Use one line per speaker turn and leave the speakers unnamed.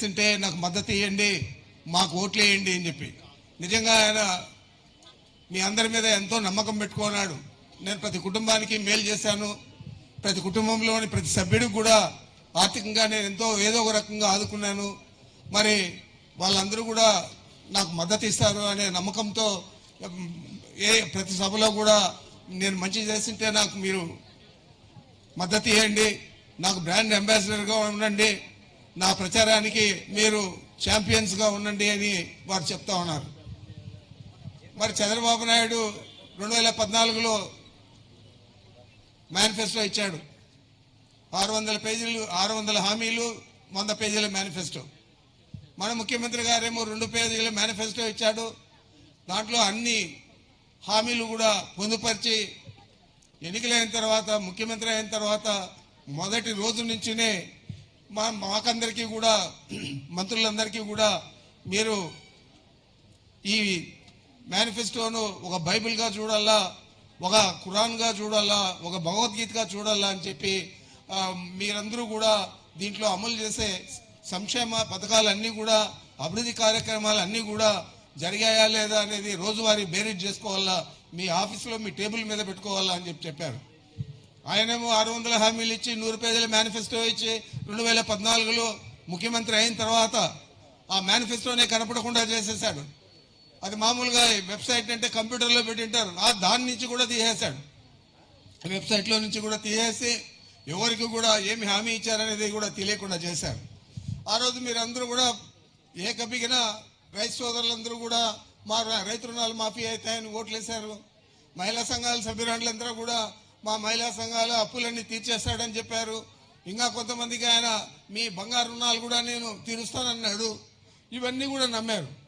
చేస్తుంటే నాకు మద్దతు ఇవ్వండి మాకు ఓట్లు వేయండి అని చెప్పి. నిజంగా ఆయన మీ అందరి మీద ఎంతో నమ్మకం పెట్టుకున్నాడు. నేను ప్రతి కుటుంబానికి మేలు చేశాను. ప్రతి కుటుంబంలోని ప్రతి సభ్యుడికి కూడా ఆర్థికంగా నేను ఎంతో ఏదో ఒక రకంగా ఆదుకున్నాను. మరి వాళ్ళందరూ కూడా నాకు మద్దతు ఇస్తారు అనే నమ్మకంతో ఏ ప్రతి సభలో కూడా నేను మంచి చేస్తుంటే నాకు మీరు మద్దతు ఇవ్వండి నాకు బ్రాండ్ అంబాసిడర్గా ఉండండి. నా ప్రచారానికి మీరు ఛాంపియన్స్గా ఉండండి అని వారు చెప్తా ఉన్నారు. మరి చంద్రబాబు నాయుడు రెండు వేల పద్నాలుగులో మేనిఫెస్టో ఇచ్చాడు. ఆరు వందల పేజీలు ఆరు వందల హామీలు వంద పేజీల మేనిఫెస్టో మన ముఖ్యమంత్రి గారేమో రెండు పేజీల మేనిఫెస్టో ఇచ్చాడు. దాంట్లో అన్ని హామీలు కూడా పొందుపరిచి ఎన్నికలైన తర్వాత ముఖ్యమంత్రి అయిన తర్వాత మొదటి రోజు నుంచినే మా మాకందరికీ కూడా మంత్రులందరికీ కూడా మీరు ఈ మేనిఫెస్టోను ఒక బైబిల్గా చూడాలా ఒక ఖురాన్గా చూడాలా ఒక భగవద్గీతగా చూడాలా అని చెప్పి మీరందరూ కూడా దీంట్లో అమలు చేసే సంక్షేమ పథకాలన్నీ కూడా అభివృద్ధి కార్యక్రమాలు అన్నీ కూడా జరిగాయా లేదా అనేది రోజువారీ బేరీజ్ చేసుకోవాలా మీ ఆఫీస్లో మీ టేబుల్ మీద పెట్టుకోవాలా అని చెప్పి చెప్పారు. ఆయనేమో ఆరు వందల హామీలు ఇచ్చి నూరు పేజీల మేనిఫెస్టో ఇచ్చి రెండు వేల పద్నాలుగులో ముఖ్యమంత్రి అయిన తర్వాత ఆ మేనిఫెస్టోనే కనపడకుండా చేసేసాడు అది మామూలుగా వెబ్సైట్ అంటే కంప్యూటర్లో పెట్టింటారు. ఆ దాని నుంచి కూడా తీసేశాడు. వెబ్సైట్లో నుంచి కూడా తీసేసి ఎవరికి కూడా ఏమి హామీ ఇచ్చారనేది కూడా తెలియకుండా చేశారు. ఆ రోజు మీరందరూ కూడా ఏ రైతు సోదరులందరూ కూడా మా రైతు రుణాలు మాఫీ అవుతాయని ఓట్లేశారు. మహిళా సంఘాల సభ్యురాళ్ళందరూ కూడా మా మహిళా సంఘాల అప్పులన్నీ తీర్చేస్తాడని చెప్పారు. ఇంకా కొంతమందికి ఆయన మీ బంగారు రుణాలు కూడా నేను తీరుస్తానన్నాడు. ఇవన్నీ కూడా నమ్మారు.